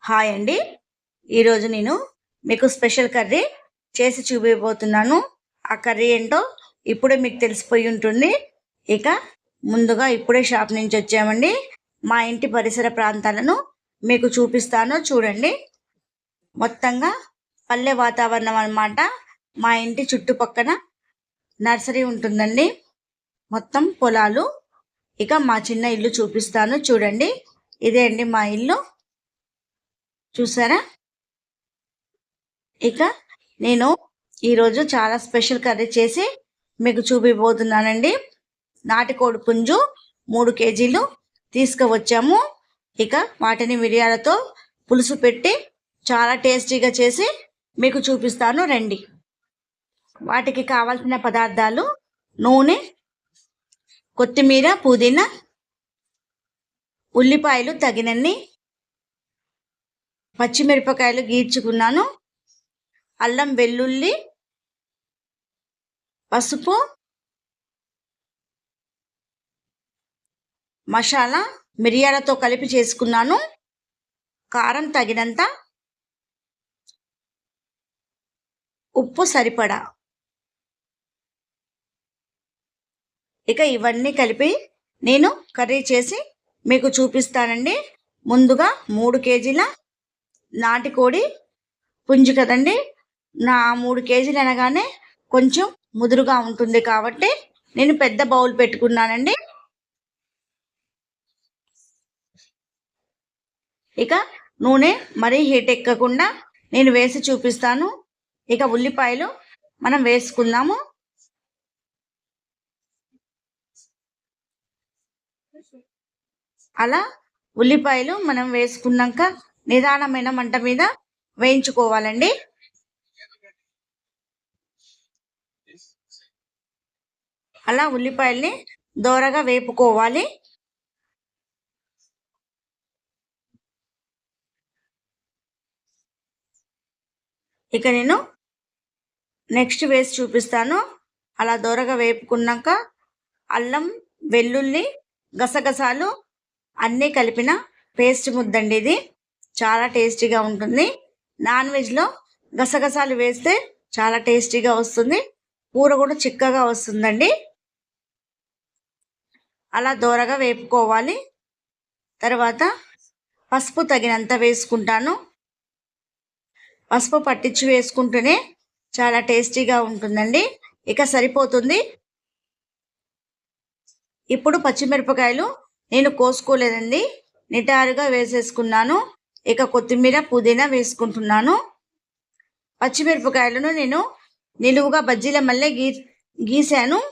Hi అండి. ఈరోజు నేను మీకు స్పెషల్ కర్రీ చేసి చూపించబోతున్నాను ఆ కర్రీ ఏంటో ఇప్పుడే మీకు తెలిసిపోయి ఉంటుంది. ఇక ముందుగా ఇప్పుడే షాప్ నుంచి వచ్చామండి. మా ఇంటి పరిసర ప్రాంతాలను మీకు చూపిస్తాను. చూడండి. మొత్తంగా పల్లె వాతావరణం అన్నమాట. మా ఇంటి చుట్టుపక్కన నర్సరీ ఉంటుందండి. మొత్తం పొలాలు. ఇక మా చిన్న ఇల్లు చూపిస్తాను. చూడండి. ఇదే అండి మా ఇల్లు. చూసారా? ఇక నేను ఈరోజు చాలా స్పెషల్ కర్రీ చేసి మీకు చూపిపోతున్నానండి నాటుకోడి పుంజు మూడు కేజీలు తీసుకువచ్చాము. ఇక వాటిని మిరియాలతో పులుసు పెట్టి చాలా టేస్టీగా చేసి మీకు చూపిస్తాను రండి. వాటికి కావాల్సిన పదార్థాలు నూనె కొత్తిమీర పుదీనా ఉల్లిపాయలు తగినన్ని పచ్చిమిరపకాయలు గీర్చుకున్నాను. అల్లం వెల్లుల్లి పసుపు మసాలా మిరియాలతో కలిపి చేసుకున్నాను. కారం తగినంత ఉప్పు సరిపడా. ఇక ఇవన్నీ కలిపి నేను కర్రీ చేసి మీకు చూపిస్తానండి. ముందుగా మూడు కేజీల నాటి కోడి పుంజు కదండి. నా మూడు కేజీలు అనగానే కొంచెం ముదురుగా ఉంటుంది కాబట్టి నేను పెద్ద బౌల్ పెట్టుకున్నానండి. ఇక నూనె మరీ హీట్ ఎక్కకుండా నేను వేసి చూపిస్తాను. ఇక ఉల్లిపాయలు మనం వేసుకుందాము. అలా ఉల్లిపాయలు మనం వేసుకున్నాక నిదానమైన మంట మీద వేయించుకోవాలండి. అలా ఉల్లిపాయల్ని దోరగా వేపుకోవాలి. ఇక నేను నెక్స్ట్ వేసి చూపిస్తాను. అలా దోరగా వేపుకున్నాక అల్లం వెల్లుల్లి గసగసాలు అన్నీ కలిపిన పేస్ట్ ముద్దండి ఇది. చాలా టేస్టీగా ఉంటుంది. నాన్ వెజ్లో గసగసాలు వేస్తే చాలా టేస్టీగా వస్తుంది. కూర కూడా చిక్కగా వస్తుందండి. అలా దోరగా వేపుకోవాలి. తర్వాత పసుపు తగినంత వేసుకుంటాను. పసుపు పట్టించి వేసుకుంటేనే చాలా టేస్టీగా ఉంటుందండి. ఇక సరిపోతుంది. ఇప్పుడు పచ్చిమిరపకాయలు నేను కోసుకోలేదండి. నిటారుగా వేసేసుకున్నాను. ఇక కొత్తిమీర పుదీనా వేసుకుంటున్నాను. పచ్చిమిరపకాయలను నేను నిలువుగా బజ్జీల మళ్ళీ గీ గీసాను.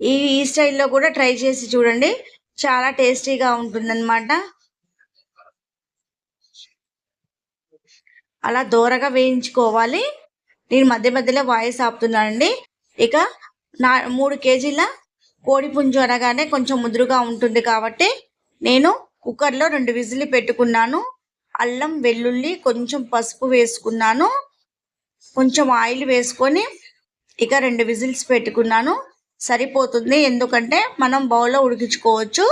ఈ ఈ స్టైల్లో కూడా ట్రై చేసి చూడండి. చాలా టేస్టీగా ఉంటుందన్నమాట. అలా దూరగా వేయించుకోవాలి. నేను మధ్య మధ్యలో వాయిస్ ఆపుతున్నానండి. ఇక నా మూడు కేజీల కోడి పుంజు అనగానే కొంచెం ముదురుగా ఉంటుంది కాబట్టి నేను కుక్కర్లో రెండు విజిల్లు పెట్టుకున్నాను. అల్లం వెల్లుల్లి కొంచెం పసుపు వేసుకున్నాను. కొంచెం ఆయిల్ వేసుకొని ఇక రెండు విజిల్స్ పెట్టుకున్నాను. సరిపోతుంది ఎందుకంటే మనం బౌల్లో ఉడికించుకోవచ్చు.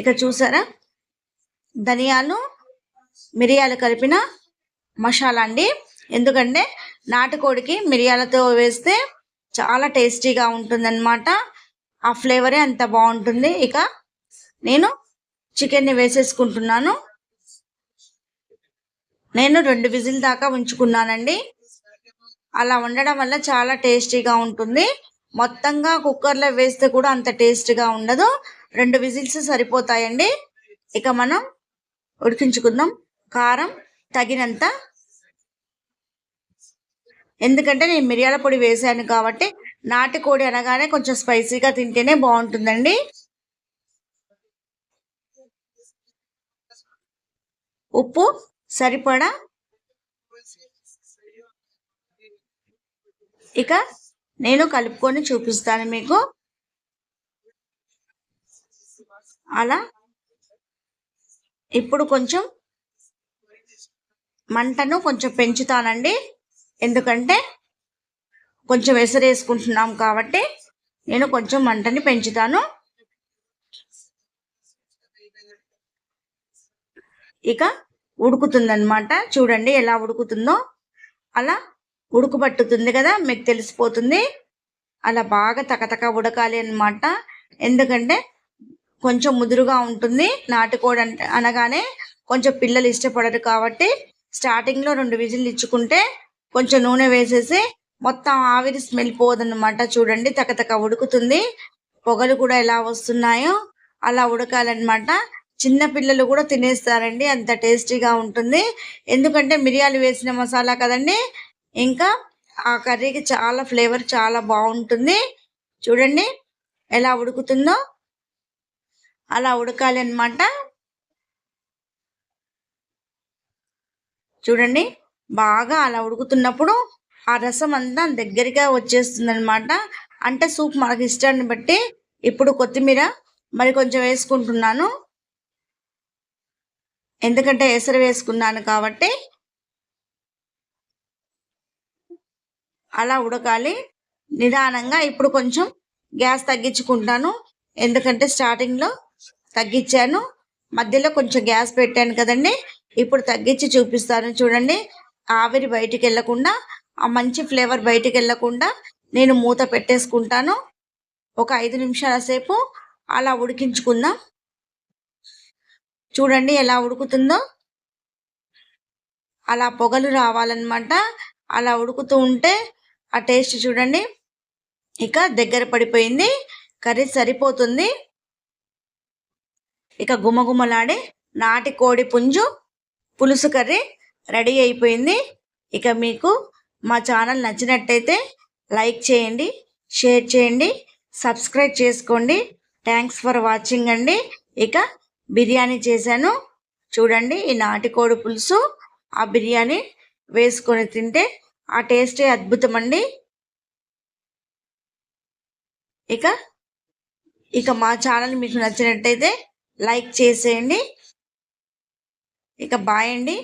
ఇక చూసారా? ధనియాలు మిరియాలు కలిపిన మసాలా అండి. ఎందుకంటే నాటుకోడికి మిరియాలతో వేస్తే చాలా టేస్టీగా ఉంటుందన్నమాట. ఆ ఫ్లేవరే అంత బాగుంటుంది. ఇక నేను చికెన్ని వేసేసుకుంటున్నాను. నేను రెండు విజిల్ దాకా ఉంచుకున్నానండి. అలా వండడం వల్ల చాలా టేస్టీగా ఉంటుంది. మొత్తంగా కుక్కర్లో వేస్తే కూడా అంత టేస్ట్గా ఉండదు. రెండు విజిల్స్ సరిపోతాయండి. ఇక మనం ఉడికించుకుందాం. కారం తగినంత. ఎందుకంటే నేను మిరియాల పొడి వేసాను కాబట్టి నాటుకోడి అనగానే కొంచెం స్పైసీగా తింటేనే బాగుంటుందండి. ఉప్పు సరిపడా? ఇక నేను కలుపుకొని చూపిస్తాను మీకు. అలా ఇప్పుడు కొంచెం మంటను కొంచెం పెంచుతానండి. ఎందుకంటే కొంచెం ఎసరేసుకుంటున్నాం కాబట్టి నేను కొంచెం మంటని పెంచుతాను. ఇక ఉడుకుతుందనమాట చూడండి ఎలా ఉడుకుతుందో. అలా ఉడుకుపట్టుతుంది కదా మీకు తెలిసిపోతుంది. అలా బాగా తకతక ఉడకాలి అన్నమాట. ఎందుకంటే కొంచెం ముదురుగా ఉంటుంది నాటుకోడి అంటే అనగానే కొంచెం పిల్లలు ఇష్టపడరు కాబట్టి స్టార్టింగ్లో రెండు విజిల్లు ఇచ్చుకుంటే కొంచెం నూనె వేసేసి మొత్తం ఆవిరి స్మెల్ పోదన్నమాట. చూడండి తకతక ఉడుకుతుంది. పొగలు కూడా ఎలా వస్తున్నాయో అలా ఉడకాలన్నమాట. చిన్న పిల్లలు కూడా తినేస్తారండి. అంత టేస్టీగా ఉంటుంది. ఎందుకంటే మిరియాలు వేసిన మసాలా కదండి. ఇంకా ఆ కర్రీకి చాలా ఫ్లేవర్ చాలా బాగుంటుంది. చూడండి ఎలా ఉడుకుతుందో. అలా ఉడకాలి అనమాట చూడండి బాగా అలా ఉడుకుతున్నప్పుడు ఆ రసం అంతా దగ్గరగా వచ్చేస్తుంది అనమాట అంటే సూప్ మనకి ఇష్టాన్ని బట్టి ఇప్పుడు కొత్తిమీర మరి కొంచెం వేసుకుంటున్నాను. ఎందుకంటే ఎసరు వేసుకున్నాను కాబట్టి అలా ఉడకాలి. నిదానంగా ఇప్పుడు కొంచెం గ్యాస్ తగ్గించుకుంటాను. ఎందుకంటే స్టార్టింగ్లో తగ్గించాను. మధ్యలో కొంచెం గ్యాస్ పెట్టాను కదండి. ఇప్పుడు తగ్గించి చూపిస్తాను చూడండి. ఆవిరి బయటికి వెళ్ళకుండా ఆ మంచి ఫ్లేవర్ బయటికి వెళ్ళకుండా నేను మూత పెట్టేసుకుంటాను. ఒక ఐదు నిమిషాల సేపు అలా ఉడికించుకుందాం. చూడండి ఎలా ఉడుకుతుందో. అలా పొగలు రావాలన్నమాట. అలా ఉడుకుతూ ఉంటే ఆ టేస్ట్ చూడండి. ఇక దగ్గర పడిపోయింది. కర్రీ సరిపోతుంది. ఇక గుమగుమలాడే నాటి కోడి పుంజు పులుసు కర్రీ రెడీ అయిపోయింది. ఇక మీకు మా ఛానల్ నచ్చినట్టయితే లైక్ చేయండి షేర్ చేయండి సబ్స్క్రైబ్ చేసుకోండి. థ్యాంక్స్ ఫర్ వాచింగ్ అండి. ఇక బిర్యానీ చేశాను. చూడండి ఈ నాటికోడి పులుసు. ఆ బిర్యానీ వేసుకొని తింటే ఆ టేస్టే అద్భుతం అండి ఇక ఇక మా ఛానల్ మీకు నచ్చినట్టయితే లైక్ చేసేయండి. ఇక బాయ్ అండి.